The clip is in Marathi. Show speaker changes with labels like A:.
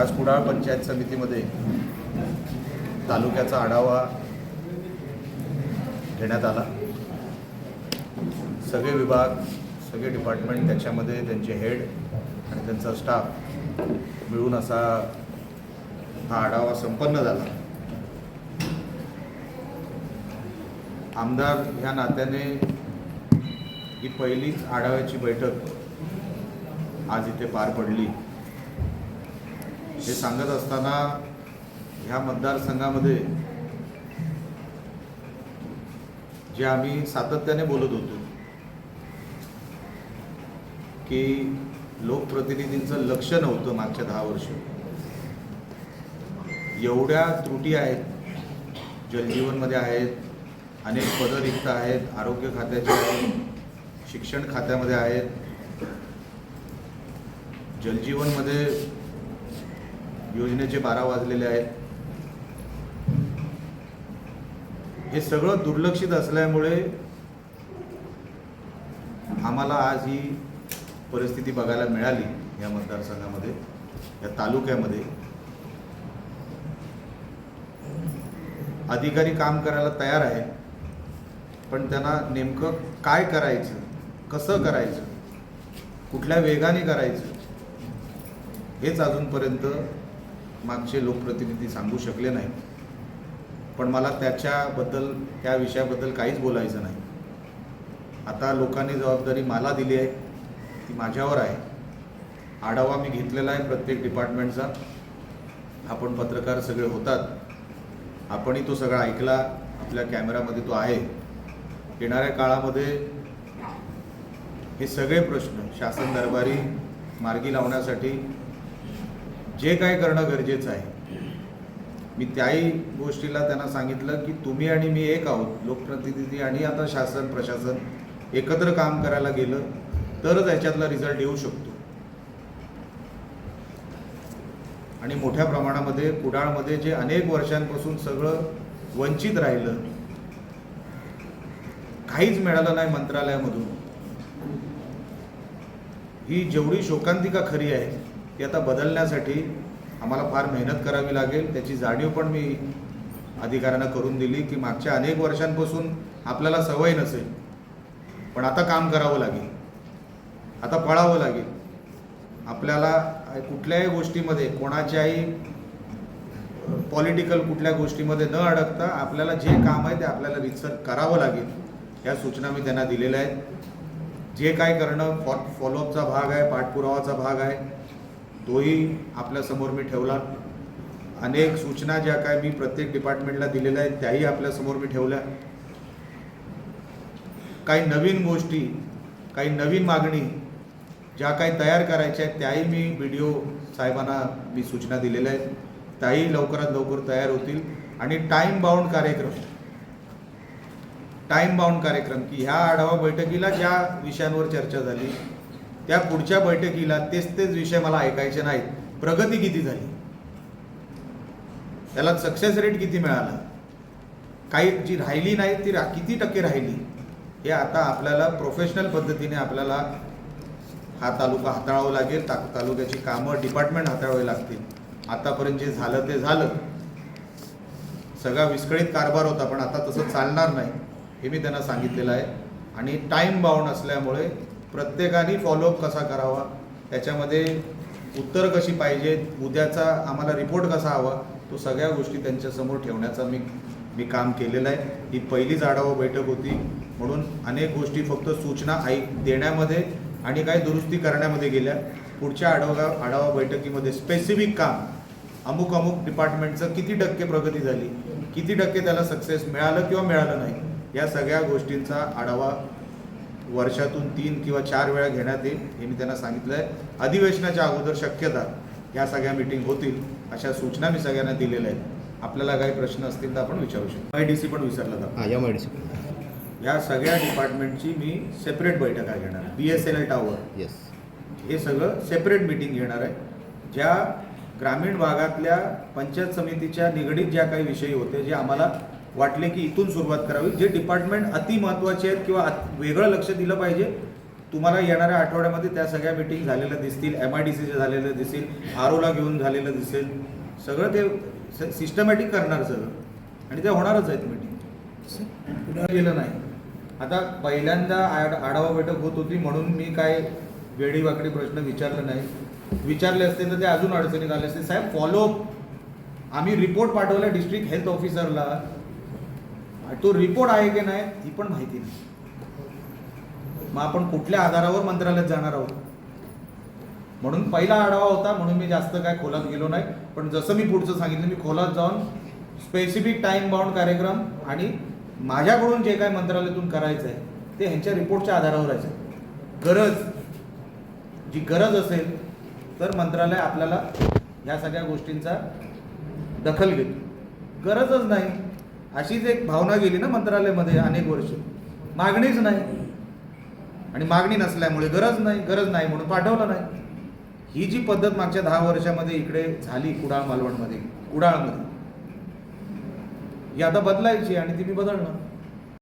A: आज कुडाळ पंचायत समितीमध्ये तालुक्याचा आढावा घेण्यात आला. सगळे विभाग सगळे डिपार्टमेंट त्याच्यामध्ये त्यांचे हेड आणि त्यांचा स्टाफ मिळून असा हा आढावा संपन्न झाला. आमदार ह्या नात्याने ही पहिलीच आढाव्याची बैठक आज इथे पार पडली. हे सांगत असताना ह्या मतदारसंघामध्ये जे आम्ही सातत्याने बोलत होतो की लोकप्रतिनिधींचं लक्ष नव्हतं मागच्या दहा वर्ष. एवढ्या त्रुटी आहेत जलजीवनमध्ये आहेत अनेक पदं रिक्त आहेत आरोग्य खात्याचे आहेत शिक्षण खात्यामध्ये आहेत. जलजीवनमध्ये योजनेचे बारा वाजलेले आहेत हे सगळं दुर्लक्षित असल्यामुळे आम्हाला आज ही परिस्थिती बघायला मिळाली या मतदारसंघामध्ये या तालुक्यामध्ये. अधिकारी काम करायला तयार आहे पण त्यांना नेमकं काय करायचं कसं करायचं कुठल्या वेगाने करायचं हेच अजूनपर्यंत मागचे लोकप्रतिनिधी सांगू शकले नाही पण मला त्याच्याबद्दल त्या विषयाबद्दल काहीच बोलायचं नाही. आता लोकांनी जबाबदारी मला दिली आहे ती माझ्यावर आहे. आढावा मी घेतलेला आहे प्रत्येक डिपार्टमेंटचा. आपण पत्रकार सगळे होतात. आपणही तो सगळा ऐकला आपल्या कॅमेरामध्ये तो आहे. येणाऱ्या काळामध्ये हे सगळे प्रश्न शासन दरबारी मार्गी लावण्यासाठी जे काय करणं गरजेचं आहे. मी त्याही गोष्टीला त्यांना सांगितलं की तुम्ही आणि मी एक आहोत लोकप्रतिनिधी आणि आता शासन प्रशासन एकत्र काम करायला गेलं तरच याच्यातला रिझल्ट येऊ शकतो. आणि मोठ्या प्रमाणामध्ये कुडाळमध्ये जे अनेक वर्षांपासून सगळं वंचित राहिलं काहीच मिळालं नाही मंत्रालयामधून. ही जेवढी शोकांतिका खरी आहे ती आता बदलण्यासाठी आम्हाला फार मेहनत करावी लागेल. त्याची जाणीव पण मी अधिकाऱ्यांना करून दिली की मागच्या अनेक वर्षांपासून आपल्याला सवय नसेल. पण आता काम करावं लागेल. आता पळावं लागेल. आपल्याला कुठल्याही गोष्टीमध्ये कोणाच्याही पॉलिटिकल कुठल्या गोष्टीमध्ये न अडकता आपल्याला जे काम आहे ते आपल्याला रितसर करावं लागेल. या सूचना मी त्यांना दिलेल्या आहेत. जे काय करणं फॉ फॉलोअपचा भाग आहे पाठपुरावाचा भाग आहे. तोही आपल्यासमोर मी ठेवला. अनेक सूचना ज्या काय मी प्रत्येक डिपार्टमेंटला दिलेल्या आहेत त्याही आपल्यासमोर मी ठेवल्या. काही नवीन गोष्टी काही नवीन मागणी ज्या काही तयार करायच्या आहेत त्याही मी व्हिडिओ साहेबांना मी सूचना दिलेल्या आहेत. त्याही लवकरात लवकर तयार होतील. आणि टाईम बाउंड कार्यक्रम टाईम बाउंड कार्यक्रम की ह्या आढावा बैठकीला ज्या विषयांवर चर्चा झाली त्या पुढच्या बैठकीला तेच तेच विषय मला ऐकायचे नाहीत. प्रगती किती झाली? त्याला सक्सेस रेट किती मिळाला? काही जी राहिली नाही ती रा- किती टक्के राहिली? हे आता आपल्याला प्रोफेशनल पद्धतीने आपल्याला हा तालुका हाताळावा लागेल. ता तालुक्याची कामं डिपार्टमेंट हाताळावी लागतील. आतापर्यंत जे झालं ते झालं. सगळा विस्कळीत कारभार होता पण आता तसं चालणार नाही हे मी त्यांना सांगितलेलं आहे. आणि टाईम बाउंड असल्यामुळे प्रत्येकाने फॉलोअप कसा करावा? त्याच्यामध्ये उत्तर कशी पाहिजेत उद्याचा आम्हाला रिपोर्ट कसा हवा? तो सगळ्या गोष्टी त्यांच्यासमोर ठेवण्याचा मी मी काम केलेलं आहे. ही पहिलीच आढावा बैठक होती. म्हणून अनेक गोष्टी फक्त सूचना ऐक देण्यामध्ये आणि काही दुरुस्ती करण्यामध्ये गेल्या. पुढच्या आढावा आढावा बैठकीमध्ये स्पेसिफिक काम. अमुक अमुक डिपार्टमेंटचं किती टक्के प्रगती झाली? किती टक्के त्याला सक्सेस मिळालं किंवा मिळालं नाही? या सगळ्या गोष्टींचा आढावा वर्षातून तीन किंवा चार वेळा घेण्यात येईल हे मी त्यांना सांगितलं आहे अधिवेशनाच्या अगोदर शक्यता या सगळ्या मिटिंग होतील अशा सूचना मी सगळ्यांना दिलेल्या आहेत. आपल्याला काही प्रश्न असतील तर आपण विचारू शकतो. आय डी सी पण विसरला जातो
B: या
A: सगळ्या डिपार्टमेंटची मी सेपरेट बैठका घेणार. B S N L tower
B: yes
A: हे सगळं सेपरेट मिटिंग घेणार आहे. ज्या ग्रामीण भागातल्या पंचायत समितीच्या निगडीत ज्या काही विषयी होते जे आम्हाला वाटले की इथून सुरुवात करावी. जे डिपार्टमेंट अतिमहत्वाचे आहेत किंवा वेगळं लक्ष दिलं पाहिजे तुम्हाला येणाऱ्या आठवड्यामध्ये त्या सगळ्या मिटिंग झालेल्या दिसतील एम आय डी सीचे झालेलं दिसेल आर ओला घेऊन झालेलं दिसेल. सगळं ते सिस्टमॅटिक करणार सगळं. आणि ते होणारच आहेत मिटिंग गेलं नाही. आता पहिल्यांदा आढ आढावा बैठक होत होती म्हणून मी काय वेडीवाकडी प्रश्न विचारले नाही. विचारले असते तर ते अजून अडचणीत आले असते. साहेब फॉलोअप आम्ही रिपोर्ट पाठवला डिस्ट्रिक्ट हेल्थ ऑफिसरला तो रिपोर्ट आहे की नाही ही पण माहिती नाही. मग आपण कुठल्या आधारावर मंत्रालयात जाणार आहोत? म्हणून पहिला आढावा होता म्हणून मी जास्त काय खोलात गेलो नाही. पण जसं मी पुढचं सांगितलं मी खोलात जाऊन स्पेसिफिक टाइम बाउंड कार्यक्रम आणि माझ्याकडून जे काय मंत्रालयातून करायचं आहे ते ह्यांच्या रिपोर्टच्या आधारावर आहे. गरज जी गरज असेल तर मंत्रालय आपल्याला ह्या सगळ्या गोष्टींचा दखल घेतो. गरजच नाही. अशीच एक भावना गेली ना मंत्रालयामध्ये अनेक वर्ष. मागणीच नाही. आणि मागणी नसल्यामुळे गरज नाही गरज नाही म्हणून पाठवलं नाही. ही जी पद्धत मागच्या दहा वर्षामध्ये इकडे झाली कुडाळ मालवणमध्ये कुडाळमध्ये. ही आता बदलायची आणि ती मी बदलणार.